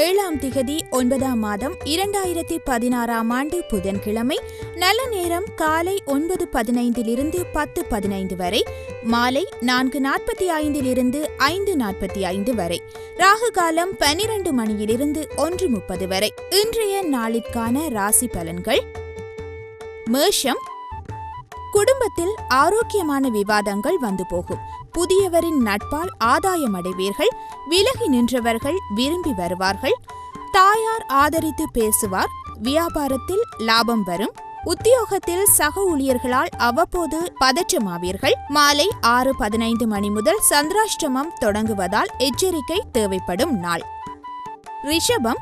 ஏழாம் திகதி ஒன்பதாம் மாதம் இரண்டாயிரத்தி பதினாறாம் ஆண்டு புதன்கிழமை நல்ல நேரம் காலை ஒன்பது பதினைந்திலிருந்து பத்து பதினைந்து வரை மாலை நான்கு நாற்பத்தி ஐந்திலிருந்து ஐந்து நாற்பத்தி ஐந்து வரை ராகு காலம் பனிரெண்டு மணியிலிருந்து ஒன்று முப்பது வரை. இன்றைய நாளிற்கான ராசி பலன்கள். மேஷம். குடும்பத்தில் ஆரோக்கியமான விவாதங்கள் வந்து போகும். புதியவரின் நட்பால் ஆதாயம் அடைவீர்கள் விலகி நின்றவர்கள் விரும்பி வருவார்கள். தாயார் ஆதரித்து பேசுவார். வியாபாரத்தில் லாபம் வரும். உத்தியோகத்தில் சக ஊழியர்களால் அவ்வப்போது பதற்றமாவீர்கள். மாலை ஆறு பதினைந்து மணி முதல் சந்திராஷ்டமம் தொடங்குவதால் எச்சரிக்கை தேவைப்படும் நாள். ரிஷபம்.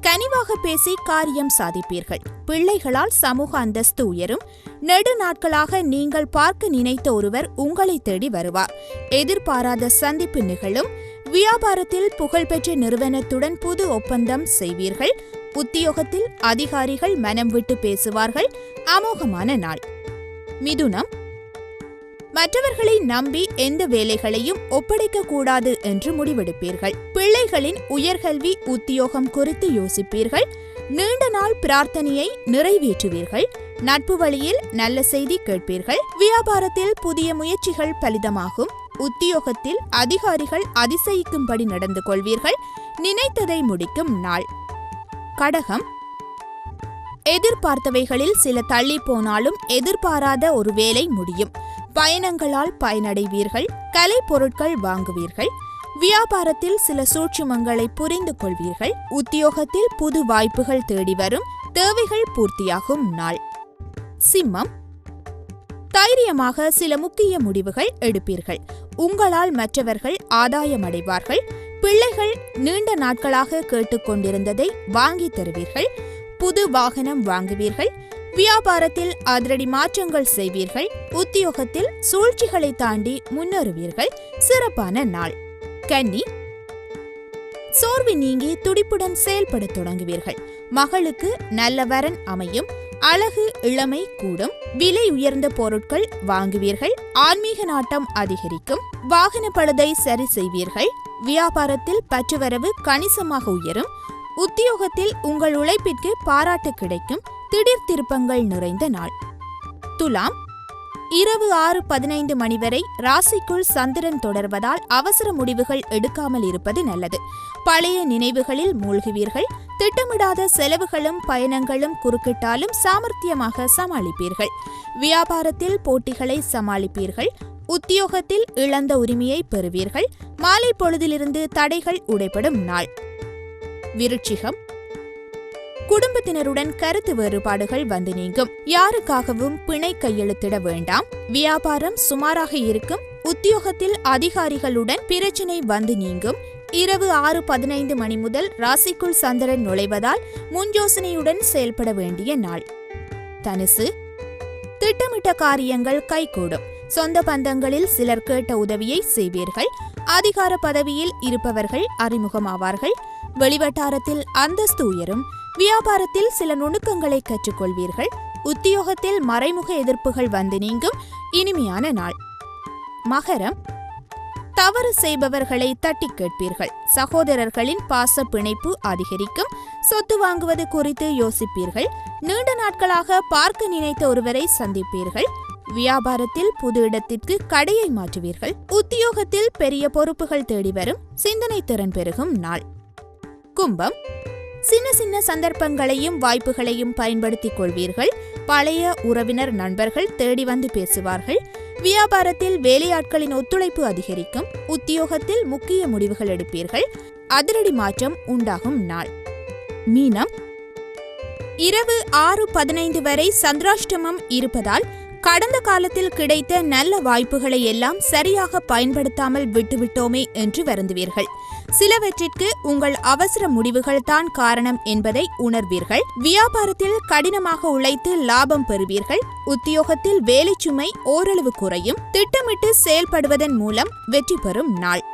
கனிவாக பேசி காரியம் சாதிப்பீர்கள். பிள்ளைகளால் சமூக அந்தஸ்து உயரும். நெடு நாட்களாக நீங்கள் பார்க்க நினைத்த ஒருவர் உங்களை தேடி வருவார். எதிர்பாராத சந்திப்பு நிகழும். வியாபாரத்தில் புகழ்பெற்ற நிறுவனத்துடன் புது ஒப்பந்தம் செய்வீர்கள். உத்தியோகத்தில் அதிகாரிகள் மனம் விட்டு பேசுவார்கள். அமோகமான நாள். மிதுனம். மற்றவர்களை நம்பி எந்த வேலைகளையும் ஒப்படைக்க கூடாது என்று முடிவெடுப்பீர்கள். பிள்ளைகளின் உயர்கல்வி உத்தியோகம் குறித்து யோசிப்பீர்கள். நீண்ட நாள் பிரார்த்தனையை நிறைவேற்றுவீர்கள். நட்பு வழியில் நல்ல செய்தி கேட்பீர்கள். வியாபாரத்தில் புதிய முயற்சிகள் பலிதமாகும். உத்தியோகத்தில் அதிகாரிகள் அதிசயிக்கும்படி நடந்து கொள்வீர்கள். நினைத்ததை முடிக்கும் நாள். கடகம். எதிர்பார்த்தவைகளில் சில தள்ளி போனாலும் எதிர்பாராத ஒரு வேலை முடியும். பயணங்களால் பயனடைவீர்கள் கலை பொருட்கள் வாங்குவீர்கள் வியாபாரத்தில் சில சூட்சுமங்களை புரிந்து கொள்வீர்கள் உத்தியோகத்தில் புது வாய்ப்புகள் தேடி வரும் தேவைகள் பூர்த்தியாகும் நாள். சிம்மம். தைரியமாக சில முக்கிய முடிவுகள் எடுப்பீர்கள். உங்களால் மற்றவர்கள் ஆதாயம் அடைவார்கள் பிள்ளைகள் நீண்ட நாட்களாக கேட்டுக்கொண்டிருந்ததை வாங்கி தருவீர்கள். புது வாகனம் வாங்குவீர்கள். வியாபாரத்தில் அதிரடி மாற்றங்கள் செய்வீர்கள். உத்தியோகத்தில் சூழ்ச்சிகளை தாண்டி முன்னேறுவீர்கள். சிறப்பான நாள். கன்னி. சோர்வு நீங்கி துடிப்புடன் செயல்படத் தொடங்குவீர்கள். மகளுக்கு நல்ல வரன் அமையும். அழகு இளமை கூடும். விலை உயர்ந்த பொருட்கள் வாங்குவீர்கள். ஆன்மீக நாட்டம் அதிகரிக்கும். வாகன பழுதை சரி செய்வீர்கள். வியாபாரத்தில் பற்றுவரவு கணிசமாக உயரும். உத்தியோகத்தில் உங்கள் உழைப்பிற்கு பாராட்டு கிடைக்கும். திடீர் திருப்பங்கள் நிறைந்த நாள். துலாம் இரவு ஆறு பதினைந்து மணி வரை ராசிக்குள் சந்திரன் தொடர்வதால் அவசர முடிவுகள் எடுக்காமல் இருப்பது நல்லது. பழைய நினைவுகளில் மூழ்குவீர்கள். திட்டமிடாத செலவுகளும் பயணங்களும் குறுக்கிட்டாலும் சாமர்த்தியமாக சமாளிப்பீர்கள். வியாபாரத்தில் போட்டிகளை சமாளிப்பீர்கள். உத்தியோகத்தில் இழந்த உரிமையை பெறுவீர்கள். மாலை பொழுதிலிருந்து தடைகள் உடைபடும் நாள். விருட்சிகம் குடும்பத்தினருடன் கருத்து வேறுபாடுகள் வந்து நீங்கும். யாருக்காகவும் பிணை கையெழுத்திட வேண்டாம். வியாபாரம் சுமாராக இருக்கும். உத்தியோகத்தில் அதிகாரிகளுடன் பிரச்சினை வந்து நீங்கும். இரவு ஆறு பதினைந்து மணி முதல் ராசிக்குள் சந்திரன் நுழைவதால் முன்யோசனையுடன் செயல்பட வேண்டிய நாள். தனுசு. திட்டமிட்ட காரியங்கள் கைகூடும். சொந்த பந்தங்களில் சிலர் கேட்ட உதவியை செய்வீர்கள். அதிகார பதவியில் இருப்பவர்கள் அறிமுகமாவார்கள். வெளிவட்டாரத்தில் அந்தஸ்து உயரும். வியாபாரத்தில் சில நுணுக்கங்களை கற்றுக்கொள்வீர்கள். உத்தியோகத்தில் மறைமுக எதிர்ப்புகள் வந்து நீங்கும். இனிமையான நாள். மகரம். தவறு செய்பவர்களை தட்டி கேட்பீர்கள். சகோதரர்களின் பாச பிணைப்பு அதிகரிக்கும். சொத்து வாங்குவது குறித்து யோசிப்பீர்கள். நீண்ட நாட்களாக பார்க்க நினைத்த ஒருவரை சந்திப்பீர்கள். வியாபாரத்தில் புது இடத்திற்கு கடையை மாற்றுவீர்கள். உத்தியோகத்தில் பெரிய பொறுப்புகள் தேடி வரும். சிந்தனை திறன் பெருகும் நாள். கும்பம். சின்ன சின்ன சந்தர்ப்பங்களையும் வாய்ப்புகளையும் பயன்படுத்திக் கொள்வீர்கள். பழைய உறவினர் நண்பர்கள் தேடி வந்து பேசுவார்கள். வியாபாரத்தில் வேலையாட்களின் ஒத்துழைப்பு அதிகரிக்கும். உத்தியோகத்தில் முக்கிய முடிவுகள் எடுப்பீர்கள். அதிரடி மாற்றம் உண்டாகும் நாள். மீனம். இரவு ஆறு பதினைந்து வரை சந்திராஷ்டமம் இருப்பதால் கடந்த காலத்தில் கிடைத்த நல்ல வாய்ப்புகளை எல்லாம் சரியாக பயன்படுத்தாமல் விட்டுவிட்டோமே என்று வருந்துவீர்கள். சிலவற்றிற்கு உங்கள் அவசர முடிவுகள் தான் காரணம் என்பதை உணர்வீர்கள். வியாபாரத்தில் கடினமாக உழைத்து லாபம் பெறுவீர்கள். உத்தியோகத்தில் வேலை சுமை ஓரளவு குறையும். திட்டமிட்டு செயல்படுவதன் மூலம் வெற்றி பெறும் நாள்.